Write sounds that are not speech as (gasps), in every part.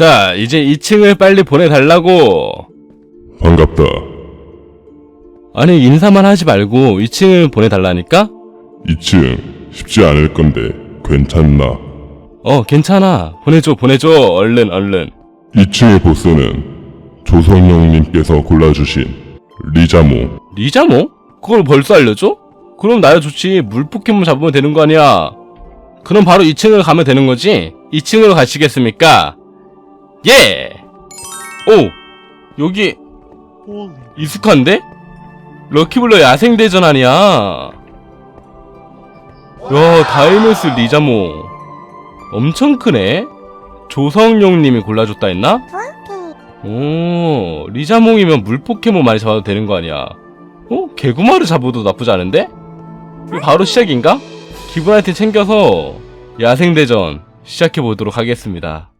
자, 이제 2층을 빨리 보내달라고. 반갑다. 아니, 인사만 하지 말고 2층을 보내달라니까? 2층 쉽지 않을 건데 괜찮나? 어, 괜찮아. 보내줘, 보내줘. 얼른, 얼른. 2층의 보스는 조성영님께서 골라주신 리자모. 리자모? 그걸 벌써 알려줘? 그럼 나야 좋지. 물 포켓몬 잡으면 되는 거 아니야. 그럼 바로 2층을 가면 되는 거지? 2층으로 가시겠습니까? 예! 오! 여기, 익숙한데? 럭키블러 야생대전 아니야? 야, 다이노스 리자모. 엄청 크네? 조성용님이 골라줬다 했나? 오, 리자몽이면 물 포켓몬 많이 잡아도 되는 거 아니야? 어? 개구마를 잡아도 나쁘지 않은데? 바로 시작인가? 기분 아이템 챙겨서 야생대전 시작해보도록 하겠습니다.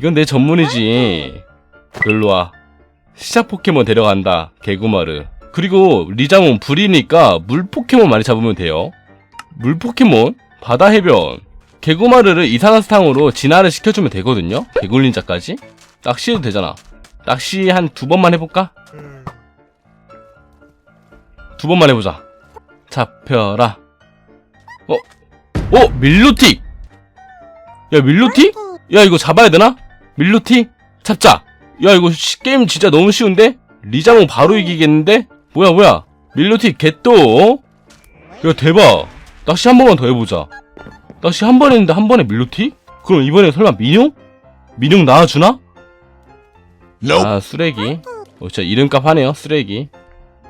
이건 내 전문이지. 일로와. 시작 포켓몬 데려간다. 개구마를. 그리고 리자몽 불이니까 물 포켓몬 많이 잡으면 돼요. 물 포켓몬? 바다 해변. 개구마르를 이상한 스탕으로 진화를 시켜주면 되거든요? 개굴린자까지? 낚시해도 되잖아. 낚시 한 두 번만 해볼까? 두 번만 해보자. 잡혀라. 어? 어? 밀루틱! 야, 밀루틱? 야, 이거 잡아야 되나? 밀루틱? 잡자! 야, 이거 시- 게임 진짜 너무 쉬운데? 리자몽 바로 이기겠는데? 뭐야, 뭐야? 밀루틱 개또? 야, 대박! 낚시 한 번만 더 해보자. 낚시 한 번 했는데 한 번에 밀루틱? 그럼 이번에 설마 민용? 민용 나와주나? 아 쓰레기 어, 진짜 이름값 하네요 쓰레기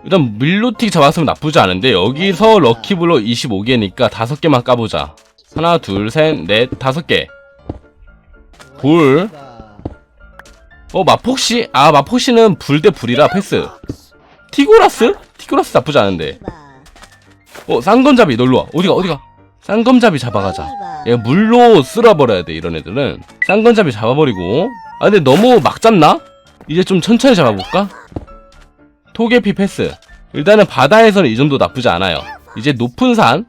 일단 밀로틱 잡았으면 나쁘지 않은데 여기서 럭키블로 25개니까 5개만 까보자 하나 둘 셋 넷 다섯 개볼 어 마폭시 아 마폭시는 불 대 불이라 패스. 티고라스? 티고라스 나쁘지 않은데. 어 쌍검잡이 놀러와. 어디가 어디가? 쌍검잡이 잡아가자. 얘 물로 쓸어버려야 돼 이런 애들은. 쌍검잡이 잡아버리고. 아 근데 너무 막 잡나? 이제 좀 천천히 잡아볼까? 토개피 패스. 일단은 바다에서는 이 정도 나쁘지 않아요. 이제 높은 산?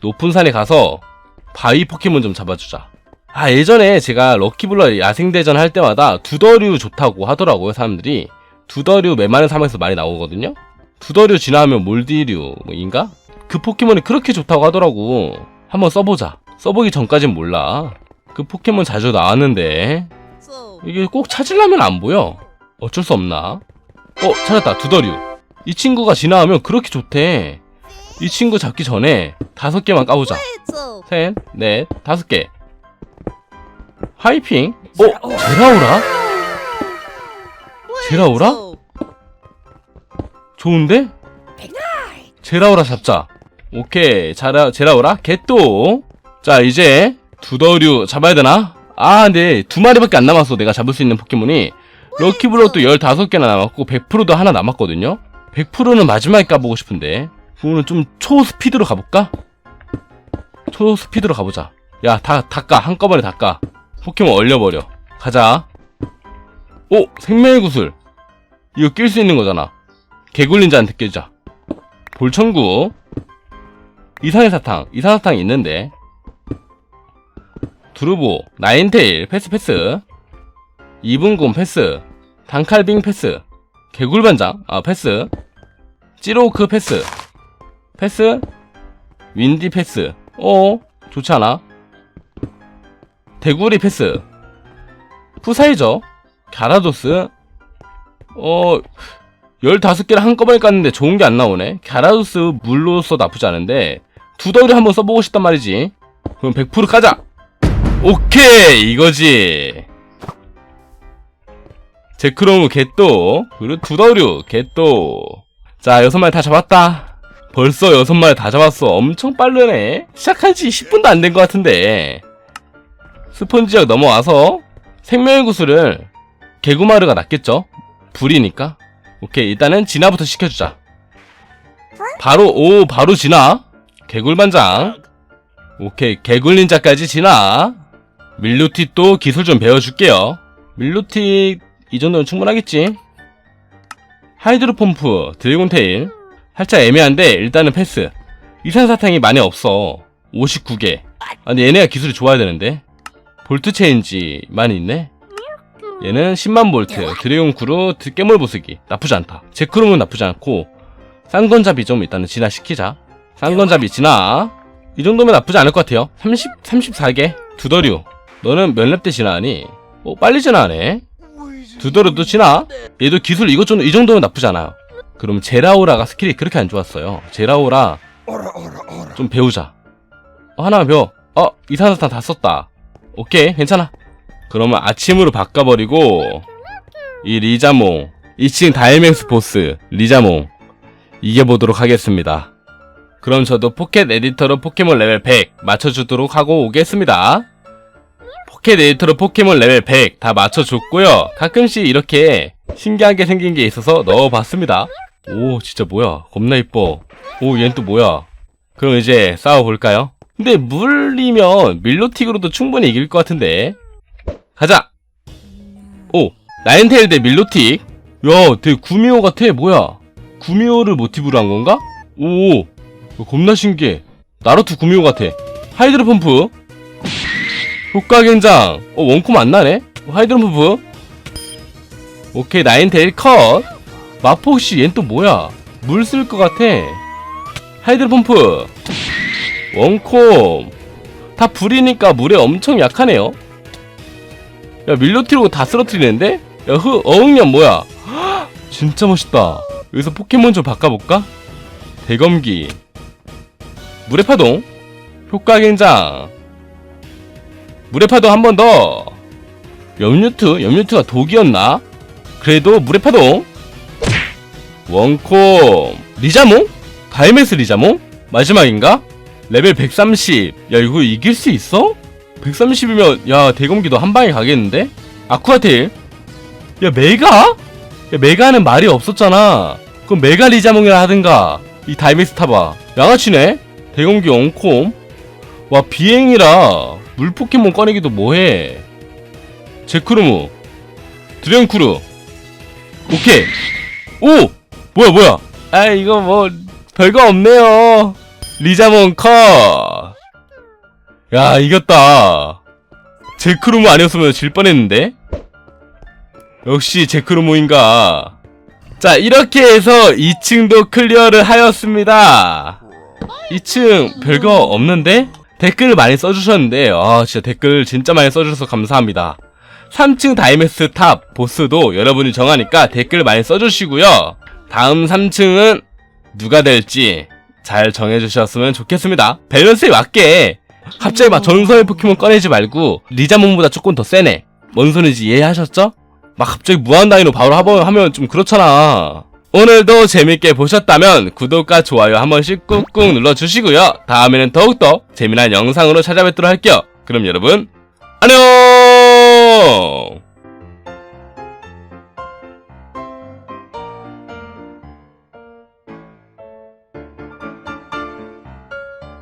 높은 산에 가서 바위 포켓몬 좀 잡아주자 아 예전에 제가 럭키블러 야생대전 할 때마다 두더류 좋다고 하더라고요 사람들이 두더류 메마른 사막에서 많이 나오거든요 두더류 지나면 몰디류인가? 그 포켓몬이 그렇게 좋다고 하더라고 한번 써보자 써보기 전까진 몰라 그 포켓몬 자주 나왔는데 이게 꼭 찾으려면 안 보여. 어쩔 수 없나? 어, 찾았다. 두더류. 이 친구가 지나가면 그렇게 좋대. 이 친구 잡기 전에 다섯 개만 까보자. 셋, 넷, 다섯 개. 하이핑? 어, 제라오라? 제라오라? 좋은데? 제라오라 잡자. 오케이. 자라, 제라오라? 개또. 자, 이제 두더류 잡아야 되나? 아, 근데 두 마리밖에 안 남았어. 내가 잡을 수 있는 포켓몬이. 럭키블럭도 15개나 남았고 100%도 하나 남았거든요. 100%는 마지막에 까보고 싶은데. 그거는 좀 초스피드로 가볼까? 초스피드로 가보자. 야, 다, 다 까. 한꺼번에 다 까. 포켓몬 얼려버려. 가자. 오! 생명의 구슬. 이거 낄 수 있는 거잖아. 개굴린자한테 끼자. 볼천구. 이상의 사탕. 이상의 사탕이 있는데. 두루보, 나인테일, 패스 패스. 이분곰 패스. 단칼빙 패스. 개굴반장, 아, 패스. 찌로크 패스. 패스. 윈디 패스. 어, 좋지 않아? 대구리 패스. 푸사이저. 갸라도스. 어, 15개를 한꺼번에 깠는데 좋은 게 안 나오네. 갸라도스 물로서 나쁘지 않은데, 두더리 한번 써보고 싶단 말이지. 그럼 100% 까자! 오케이 이거지 제크로무 개또 그리고 두더류 개또 자 여섯 마리 다 잡았다 벌써 여섯 마리 다 잡았어 엄청 빠르네 시작한 지 10분도 안 된 것 같은데 스폰지역 넘어와서 생명의 구슬을 개구마르가 낫겠죠 불이니까 오케이 일단은 진화부터 시켜주자 바로 오 바로 진화 개굴반장 오케이 개굴린자까지 진화 밀루틱도 기술 좀 배워줄게요. 밀루틱 이 정도는 충분하겠지. 하이드로 펌프, 드래곤 테일 살짝 애매한데 일단은 패스. 이산사탕이 많이 없어. 59개. 아 근데 얘네가 기술이 좋아야 되는데. 볼트 체인지만 있네. 얘는 10만 볼트, 드래곤 쿠루, 깨물 부수기 나쁘지 않다. 제크롬은 나쁘지 않고 쌍건잡이 좀 일단은 진화시키자. 쌍건잡이 진화. 이 정도면 나쁘지 않을 것 같아요. 30, 34개. 두더류. 너는 몇 렙 때 진화하니? 어, 빨리 진화하네. 두더류도 진화. 얘도 기술 이것 좀, 이 정도면 나쁘지 않아요. 그럼 제라오라가 스킬이 그렇게 안 좋았어요. 제라오라 좀 배우자. 어, 하나만 배워. 어, 이산화탄 다 썼다. 오케이, 괜찮아. 그러면 아침으로 바꿔버리고, 이 리자몽, 2층 다이맥스 보스, 리자몽, 이겨보도록 하겠습니다. 그럼 저도 포켓 에디터로 포켓몬 레벨 100 맞춰주도록 하고 오겠습니다. 포켓 에디터로 포켓몬 레벨 100 다 맞춰줬고요. 가끔씩 이렇게 신기하게 생긴 게 있어서 넣어봤습니다. 오, 진짜 뭐야. 겁나 이뻐. 오, 얘는 또 뭐야. 그럼 이제 싸워볼까요? 근데 물리면 밀로틱으로도 충분히 이길 것 같은데. 가자! 오, 나인테일 대 밀로틱. 야, 되게 구미호 같아. 뭐야. 구미호를 모티브로 한 건가? 오, 겁나 신기해. 나루토 구미호 같아. 하이드로 펌프. 효과 굉장. 어, 원콤 안 나네? 하이드로 펌프. 오케이, 나인테일 컷. 마포씨, 얜또 뭐야? 물 쓸 것 같아. 하이드로 펌프. 원콤. 다 불이니까 물에 엄청 약하네요. 야, 밀로티로 다 쓰러뜨리는데? 야, 흐, 어흥년 뭐야? 헉, (gasps) 진짜 멋있다. 여기서 포켓몬 좀 바꿔볼까? 대검기. 물의 파동. 효과 굉장. 물의 파동 한 번 더. 염유트? 염유트가 독이었나? 그래도 물의 파동. 원콤. 리자몽? 다이메스 리자몽? 마지막인가? 레벨 130. 야, 이거 이길 수 있어? 130이면, 야, 대검기도 한 방에 가겠는데? 아쿠아테일? 야, 메가? 야, 메가는 말이 없었잖아. 그럼 메가 리자몽이라 하든가. 이 다이메스 타봐. 양아치네? 대검기 원콤? 와, 비행이라. 물 포켓몬 꺼내기도 뭐해. 제크루무. 드ren쿠루. 오케이. 오! 뭐야, 뭐야. 아, 이거 뭐, 별거 없네요. 리자몽 컷. 야, 이겼다. 제크루무 아니었으면 질 뻔했는데? 역시 제크루무인가. 자, 이렇게 해서 2층도 클리어를 하였습니다. 2층 별거 없는데? 댓글을 많이 써주셨는데, 아, 진짜 댓글 진짜 많이 써주셔서 감사합니다. 3층 다이맥스 탑 보스도 여러분이 정하니까 댓글 많이 써주시고요. 다음 3층은 누가 될지 잘 정해주셨으면 좋겠습니다. 밸런스에 맞게 갑자기 막 전설의 포켓몬 꺼내지 말고 리자몽보다 조금 더 세네. 뭔 소리인지 이해하셨죠? 막 갑자기 무한다이노 바로 하면, 하면 좀 그렇잖아. 오늘도 재밌게 보셨다면 구독과 좋아요 한 번씩 꾹꾹 눌러주시고요. 다음에는 더욱더 재미난 영상으로 찾아뵙도록 할게요. 그럼 여러분 안녕!